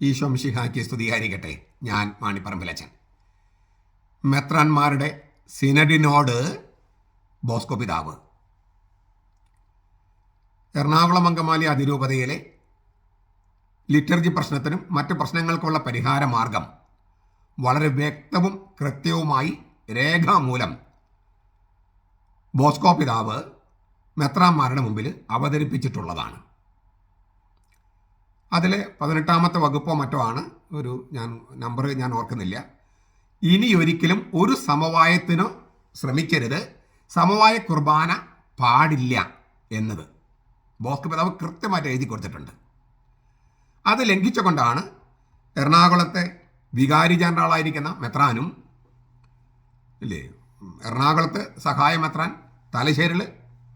ഈശോ മിശിഹാക്കി സ്തുതിയായിരിക്കട്ടെ ഞാൻ മാണിപ്പറമ്പിലച്ചൻ മെത്രാന്മാരുടെ സിനഡിനോട് ബോസ്കോ പിതാവ്. എറണാകുളം അങ്കമാലി അതിരൂപതയിലെ ലിറ്റർജി പ്രശ്നത്തിനും മറ്റ് പ്രശ്നങ്ങൾക്കുള്ള പരിഹാര മാർഗം വളരെ വ്യക്തവും കൃത്യവുമായി രേഖാമൂലം ബോസ്കോ പിതാവ് മെത്രാന്മാരുടെ മുമ്പിൽ അവതരിപ്പിച്ചിട്ടുള്ളതാണ്. അതിൽ പതിനെട്ടാമത്തെ വകുപ്പോ മറ്റോ ആണ്. ഒരു ഞാൻ നമ്പർ ഞാൻ ഓർക്കുന്നില്ല. ഇനി ഒരിക്കലും ഒരു സമവായത്തിനോ ശ്രമിക്കരുത്. സമവായ കുർബാന പാടില്ല എന്നത്. ബോസ്ക് പിതാവ് കൃത്യമായിട്ട് എഴുതി കൊടുത്തിട്ടുണ്ട്. അത് ലംഘിച്ചുകൊണ്ടാണ് എറണാകുളത്തെ വികാരി ജനറാളായിരിക്കുന്ന മെത്രാനും ഇല്ലേ എറണാകുളത്ത് സഹായ മെത്രാൻ തലശ്ശേരിൽ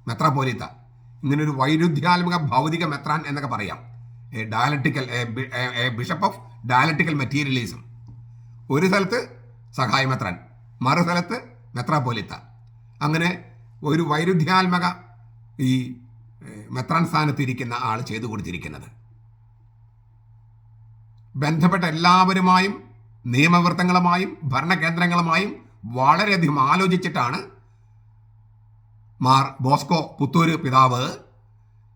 മെത്രാപോലിത്ത ഇങ്ങനൊരു വൈരുദ്ധ്യാത്മക ഭൗതിക മെത്രാൻ എന്നൊക്കെ പറയാം. Dialectical bishop of dialectical materialism ഒരു സ്ഥലത്ത് സഹായ മെത്രാൻ മറു സ്ഥലത്ത് മെത്രാപോലിത്ത അങ്ങനെ ഒരു വൈരുദ്ധ്യാത്മക ഈ മെത്രാൻ സ്ഥാനത്ത് ഇരിക്കുന്ന ആൾ ചെയ്തു കൊടുത്തിരിക്കുന്നത്. ബന്ധപ്പെട്ട എല്ലാവരുമായും നിയമവൃത്തങ്ങളുമായും ഭരണകേന്ദ്രങ്ങളുമായും വളരെയധികം ആലോചിച്ചിട്ടാണ് മാർ ബോസ്കോ പുത്തൂര് പിതാവ്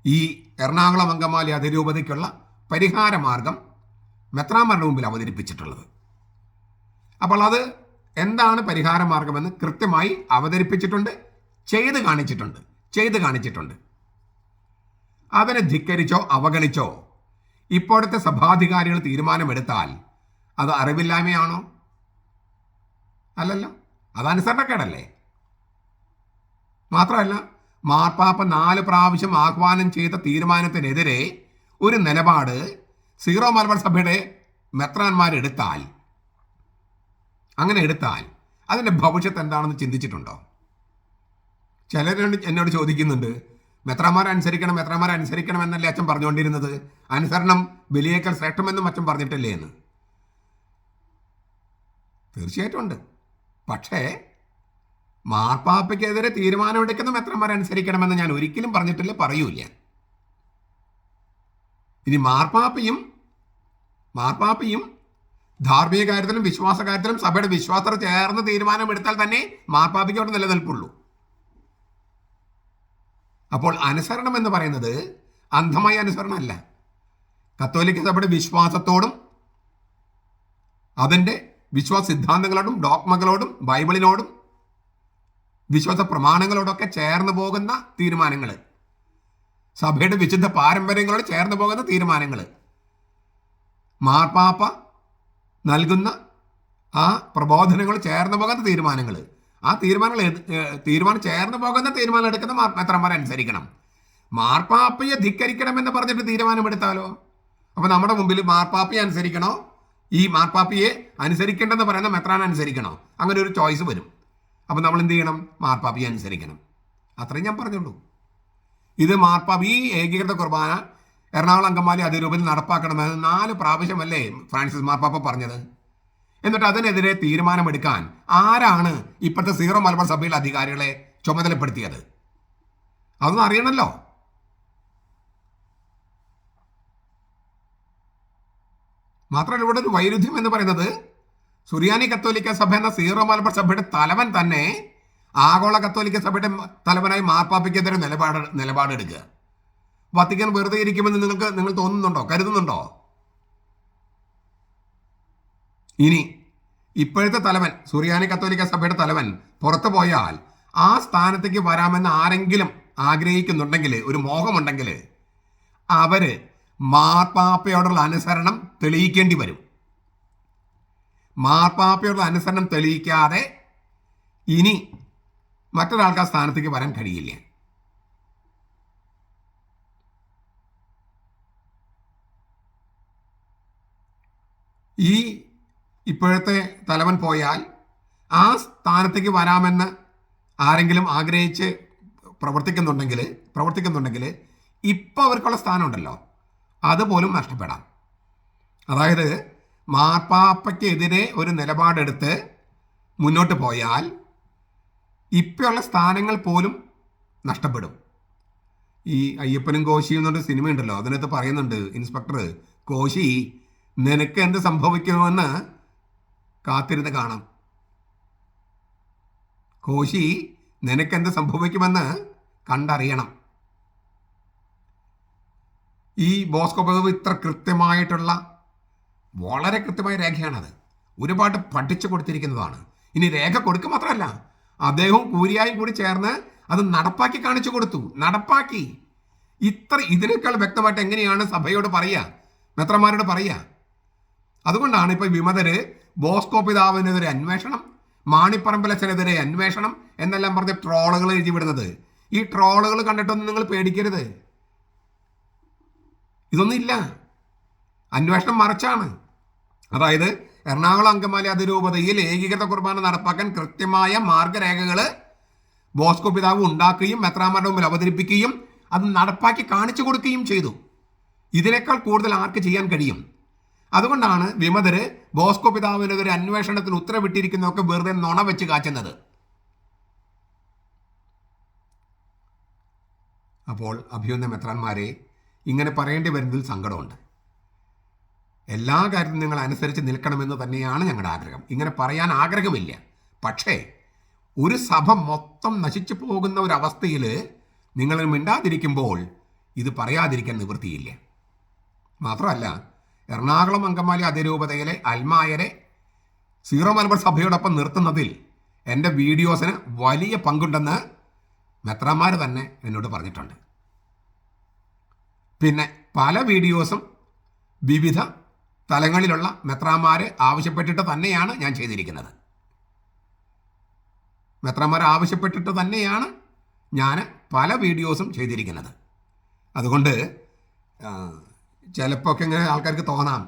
ഈ എറണാകുളം അങ്കമാലി അതിരൂപതയ്ക്കുള്ള പരിഹാര മാർഗം മെത്രാമരുടെ മുമ്പിൽ അവതരിപ്പിച്ചിട്ടുള്ളത്. അപ്പോൾ അത് എന്താണ് പരിഹാര മാർഗമെന്ന് കൃത്യമായി അവതരിപ്പിച്ചിട്ടുണ്ട് ചെയ്ത് കാണിച്ചിട്ടുണ്ട് ചെയ്ത് കാണിച്ചിട്ടുണ്ട്. അവനെ ധിക്കരിച്ചോ അവഗണിച്ചോ ഇപ്പോഴത്തെ സഭാധികാരികൾ തീരുമാനമെടുത്താൽ അത് അറിവില്ലായ്മയാണോ? അല്ലല്ലോ അത് അനുസരണക്കേടല്ലേ മാത്രമല്ല മാർപ്പാപ്പ നാല് പ്രാവശ്യം ആഹ്വാനം ചെയ്ത തീരുമാനത്തിനെതിരെ ഒരു നിലപാട് സീറോ മലബാർ സഭയുടെ മെത്രാന്മാരെടുത്താൽ അങ്ങനെ എടുത്താൽ അതിന്റെ ഭവിഷ്യത്ത് എന്താണെന്ന് ചിന്തിച്ചിട്ടുണ്ടോ? ചിലരോട് എന്നോട് ചോദിക്കുന്നുണ്ട് മെത്രാമാരെ അനുസരിക്കണം മെത്രാമാരെ അനുസരിക്കണം എന്നല്ലേ അച്ഛൻ പറഞ്ഞുകൊണ്ടിരുന്നത്? അനുസരണം ബലിയേക്കൽ ശ്രേഷ്ഠമെന്നും അച്ഛൻ പറഞ്ഞിട്ടില്ലേ എന്ന്? തീർച്ചയായിട്ടും ഉണ്ട്. പക്ഷേ മാർപ്പാപ്പയ്ക്കെതിരെ തീരുമാനമെടുക്കുന്ന മെത്രന്മാരെ അനുസരിക്കണമെന്ന് ഞാൻ ഒരിക്കലും പറഞ്ഞിട്ടില്ല പറയൂല ഇനി മാർപ്പാപ്പയും മാർപ്പാപ്പയും ധാർമ്മിക കാര്യത്തിലും വിശ്വാസ കാര്യത്തിലും സഭയുടെ വിശ്വാസത്തെ ചേർന്ന് തീരുമാനമെടുത്താൽ തന്നെ മാർപ്പാപ്പയ്ക്ക് അവിടെ നിലനിൽപ്പുള്ളൂ. അപ്പോൾ അനുസരണം എന്ന് പറയുന്നത് അന്ധമായ അനുസരണമല്ല. കത്തോലിക്ക സഭയുടെ വിശ്വാസത്തോടും അതിന്റെ വിശ്വാസ സിദ്ധാന്തങ്ങളോടും ഡോക്മകളോടും ബൈബിളിനോടും വിശ്വാസ പ്രമാണങ്ങളോടൊക്കെ ചേർന്ന് പോകുന്ന തീരുമാനങ്ങൾ സഭയുടെ വിശുദ്ധ പാരമ്പര്യങ്ങളോട് ചേർന്ന് പോകുന്ന തീരുമാനങ്ങൾ മാർപ്പാപ്പ നൽകുന്ന ആ പ്രബോധനങ്ങൾ ചേർന്ന് പോകുന്ന തീരുമാനങ്ങൾ ആ തീരുമാനങ്ങൾ തീരുമാനം ചേർന്ന് പോകുന്ന തീരുമാനം എടുക്കുന്ന മെത്രന്മാരെ അനുസരിക്കണം? മാർപ്പാപ്പയെ ധിക്കരിക്കണമെന്ന് പറഞ്ഞിട്ട് തീരുമാനമെടുത്താലോ അപ്പോൾ നമ്മുടെ മുമ്പിൽ മാർപ്പാപ്പയെ അനുസരിക്കണോ? ഈ മാർപ്പാപ്പയെ അനുസരിക്കേണ്ടെന്ന് പറയുന്ന മെത്രാൻ അനുസരിക്കണോ? അങ്ങനെ ഒരു ചോയ്സ് വരും. അപ്പോൾ നമ്മൾ എന്ത് ചെയ്യണം? മാർപ്പാപ്പി അനുസരിക്കണം. അത്രയും ഞാൻ പറഞ്ഞുള്ളൂ. ഇത് മാർപ്പാപ്പി ഏകീകൃത കുർബാന. എറണാകുളം അങ്കമാലി അതിരൂപത്തിൽ നടപ്പാക്കണമെന്ന് നാല് പ്രാവശ്യമല്ലേ ഫ്രാൻസിസ് മാർപ്പാപ്പ പറഞ്ഞത്. എന്നിട്ട് അതിനെതിരെ തീരുമാനമെടുക്കാൻ ആരാണ് ഇപ്പോഴത്തെ സീറോ മലബാർ സഭയിലെ അധികാരികളെ ചുമതലപ്പെടുത്തിയത്? അതൊന്നും അറിയണമല്ലോ മാത്രമല്ല ഇവിടെ ഒരു വൈരുദ്ധ്യം എന്ന് പറയുന്നത് സുറിയാനി കത്തോലിക്ക സഭ എന്ന സീറോ മലബാർ സഭയുടെ തലവൻ തന്നെ ആഗോള കത്തോലിക്ക സഭയുടെ തലവനായി മാർപ്പാപ്പിക്കെതിരെ നിലപാട് നിലപാടെടുക്കുക. വത്തിക്കാൻ വെറുതെ ഇരിക്കുമെന്ന് നിങ്ങൾക്ക് നിങ്ങൾ തോന്നുന്നുണ്ടോ? കരുതുന്നുണ്ടോ? ഇനി ഇപ്പോഴത്തെ തലവൻ സുറിയാനി കത്തോലിക്ക സഭയുടെ തലവൻ പുറത്തു പോയാൽ ആ സ്ഥാനത്തേക്ക് വരാമെന്ന് ആരെങ്കിലും ആഗ്രഹിക്കുന്നുണ്ടെങ്കിൽ ഒരു മോഹമുണ്ടെങ്കിൽ അവർ മാർപ്പാപ്പയോടുള്ള അനുസരണം തെളിയിക്കേണ്ടി വരും. മാർപ്പാപ്പയോടുള്ള അനുസരണം തെളിയിക്കാതെ ഇനി മറ്റൊരാൾക്ക് ആ സ്ഥാനത്തേക്ക് വരാൻ കഴിയില്ല. ഈ ഇപ്പോഴത്തെ തലവൻ പോയാൽ ആ സ്ഥാനത്തേക്ക് വരാമെന്ന് ആരെങ്കിലും ആഗ്രഹിച്ച് പ്രവർത്തിക്കുന്നുണ്ടെങ്കിൽ പ്രവർത്തിക്കുന്നുണ്ടെങ്കിൽ ഇപ്പോൾ അവർക്കുള്ള സ്ഥാനമുണ്ടല്ലോ. അതുപോലും നഷ്ടപ്പെടാം. അതായത് മാർപ്പാപ്പയ്ക്കെതിരെ ഒരു നിലപാടെടുത്ത് മുന്നോട്ട് പോയാൽ ഇപ്പോഴുള്ള സ്ഥാനങ്ങൾ പോലും നഷ്ടപ്പെടും. ഈ അയ്യപ്പനും കോശിയും എന്നൊരു സിനിമയുണ്ടല്ലോ അതിനകത്ത് പറയുന്നുണ്ട് ഇൻസ്പെക്ടർ കോശി നിനക്ക് എന്ത് സംഭവിക്കുമെന്ന് കാത്തിരുന്ന് കാണാം. കോശി നിനക്ക് എന്ത് സംഭവിക്കുമെന്ന് കണ്ടറിയണം. ഈ ബോസ്കോ ഭഗവ് ഇത്ര കൃത്യമായിട്ടുള്ള വളരെ കൃത്യമായ രേഖയാണത്. ഒരുപാട് പഠിച്ചു കൊടുത്തിരിക്കുന്നതാണ്. ഇനി രേഖ കൊടുക്കുക മാത്രമല്ല അദ്ദേഹവും കൂരിയായും കൂടി ചേർന്ന് അത് നടപ്പാക്കി കാണിച്ചു കൊടുത്തു. നടപ്പാക്കി. ഇത്ര ഇതിനേക്കാൾ വ്യക്തമായിട്ട് എങ്ങനെയാണ് സഭയോട് പറയുക? മെത്രമാരോട് പറയുക. അതുകൊണ്ടാണ് ഇപ്പൊ വിമതര് ബോസ്കോ പിതാവിനെതിരെ അന്വേഷണം മാണിപ്പറമ്പലച്ചനെതിരെ അന്വേഷണം എന്നെല്ലാം പറഞ്ഞ് ട്രോളുകൾ എഴുതി വിടുന്നത്. ഈ ട്രോളുകൾ കണ്ടിട്ടൊന്നും നിങ്ങൾ പേടിക്കരുത്. ഇതൊന്നും ഇല്ല. അന്വേഷണം മറിച്ചാണ്. അതായത് എറണാകുളം അങ്കമാലി അതിരൂപതയിൽ ഏകീകൃത കുർബാന നടപ്പാക്കാൻ കൃത്യമായ മാർഗരേഖകൾ ബോസ്കോ പിതാവ് ഉണ്ടാക്കുകയും മെത്രാമാരുടെ മുമ്പിൽ അവതരിപ്പിക്കുകയും അത് നടപ്പാക്കി കാണിച്ചു കൊടുക്കുകയും ചെയ്തു. ഇതിനേക്കാൾ കൂടുതൽ ആർക്ക് ചെയ്യാൻ കഴിയും? അതുകൊണ്ടാണ് വിമതര് ബോസ്കോ പിതാവിനെതിരെ അന്വേഷണത്തിന് ഉത്തരവിട്ടിരിക്കുന്നതൊക്കെ വെറുതെ നുണ വെച്ച് കാച്ചുന്നത്. അപ്പോൾ അഭിയൊന്ന മെത്രാന്മാരെ ഇങ്ങനെ പറയേണ്ടി വരുന്നതിൽ സങ്കടമുണ്ട്. എല്ലാ കാര്യത്തിലും നിങ്ങൾ അനുസരിച്ച് നിൽക്കണമെന്ന് തന്നെയാണ് ഞങ്ങളുടെ ആഗ്രഹം. ഇങ്ങനെ പറയാൻ ആഗ്രഹമില്ല. പക്ഷേ ഒരു സഭ മൊത്തം നശിച്ചു പോകുന്ന ഒരു അവസ്ഥയിൽ നിങ്ങൾ മിണ്ടാതിരിക്കുമ്പോൾ ഇത് പറയാതിരിക്കാൻ നിവൃത്തിയില്ല. മാത്രമല്ല എറണാകുളം അങ്കമാലി അതിരൂപതയിലെ അൽമായരെ സീറോ മലബാർ സഭയോടൊപ്പം നിർത്തുന്നതിൽ എന്റെ വീഡിയോസിന് വലിയ പങ്കുണ്ടെന്ന് മെത്രമാർ തന്നെ എന്നോട് പറഞ്ഞിട്ടുണ്ട്. പിന്നെ പല വീഡിയോസും വിവിധ തലങ്ങളിലുള്ള മെത്രാമാർ ആവശ്യപ്പെട്ടിട്ട് തന്നെയാണ് ഞാൻ ചെയ്തിരിക്കുന്നത്. മെത്രാമാർ ആവശ്യപ്പെട്ടിട്ട് തന്നെയാണ് ഞാൻ പല വീഡിയോസും ചെയ്തിരിക്കുന്നത്. അതുകൊണ്ട് ചിലപ്പോൾ ഒക്കെ ഇങ്ങനെ ആൾക്കാർക്ക് തോന്നാം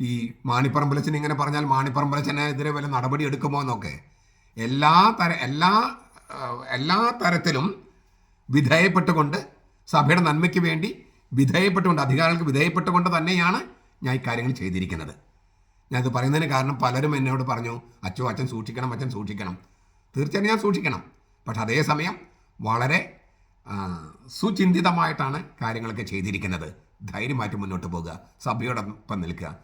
ഈ മാണിപ്പറമ്പലച്ചൻ ഇങ്ങനെ പറഞ്ഞാൽ മാണിപ്പറമ്പലച്ചനെതിരെ വല്ല നടപടി എടുക്കുമോ എന്നൊക്കെ. എല്ലാ തര എല്ലാ എല്ലാ തരത്തിലും വിധേയപ്പെട്ടുകൊണ്ട് സഭയുടെ നന്മയ്ക്ക് വേണ്ടി വിധേയപ്പെട്ടുകൊണ്ട് അധികാരികൾക്ക് വിധേയപ്പെട്ടുകൊണ്ട് തന്നെയാണ് ഞാൻ ഇക്കാര്യങ്ങൾ ചെയ്തിരിക്കുന്നത്. ഞാനത് പറയുന്നതിന് കാരണം പലരും എന്നോട് പറഞ്ഞു അച്ഛോ അച്ഛൻ സൂക്ഷിക്കണം അച്ഛൻ സൂക്ഷിക്കണം. തീർച്ചയായും ഞാൻ സൂക്ഷിക്കണം. പക്ഷെ അതേസമയം വളരെ സുചിന്തിതമായിട്ടാണ് കാര്യങ്ങളൊക്കെ ചെയ്തിരിക്കുന്നത്. ധൈര്യമായിട്ട് മുന്നോട്ട് പോകുക സഭയോടൊപ്പം നിൽക്കുക.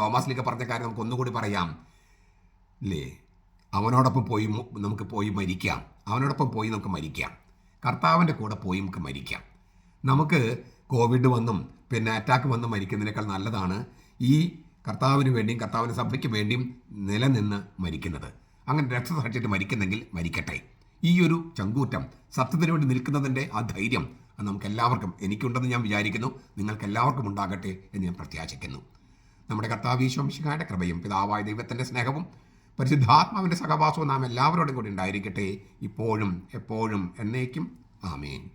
തോമസ് ലിക്ക പറഞ്ഞ കാര്യം നമുക്ക് ഒന്നുകൂടി പറയാം. ഇല്ലേ അവനോടൊപ്പം പോയി നമുക്ക് പോയി മരിക്കാം. അവനോടൊപ്പം പോയി നമുക്ക് മരിക്കാം. കർത്താവിന്റെ കൂടെ പോയി നമുക്ക് മരിക്കാം. നമുക്ക് കോവിഡ് വന്നും പിന്നെ അറ്റാക്ക് വന്നും മരിക്കുന്നതിനേക്കാൾ നല്ലതാണ് ഈ കർത്താവിന് വേണ്ടിയും കർത്താവിന് സഭയ്ക്ക് വേണ്ടിയും നിലനിന്ന് മരിക്കുന്നത്. അങ്ങനെ രക്തസാക്ഷിയിട്ട് മരിക്കുന്നെങ്കിൽ മരിക്കട്ടെ. ഈ ഒരു ചങ്കൂറ്റം സത്യത്തിന് വേണ്ടി നിൽക്കുന്നതിന്റെ ആ ധൈര്യം അത് നമുക്ക് എല്ലാവർക്കും എനിക്കുണ്ടെന്ന് ഞാൻ വിചാരിക്കുന്നു. നിങ്ങൾക്കെല്ലാവർക്കും ഉണ്ടാകട്ടെ എന്ന് ഞാൻ പ്രത്യാശിക്കുന്നു. നമ്മുടെ കർത്താവ് ഈശ്വംശിഖായുടെ കൃപയും പിതാവായ ദൈവത്തിന്റെ സ്നേഹവും പരിശുദ്ധാത്മാവിന്റെ സഹവാസവും നാം എല്ലാവരോടും കൂടി ഉണ്ടായിരിക്കട്ടെ. ഇപ്പോഴും എപ്പോഴും എന്നേക്കും. ആമേൻ.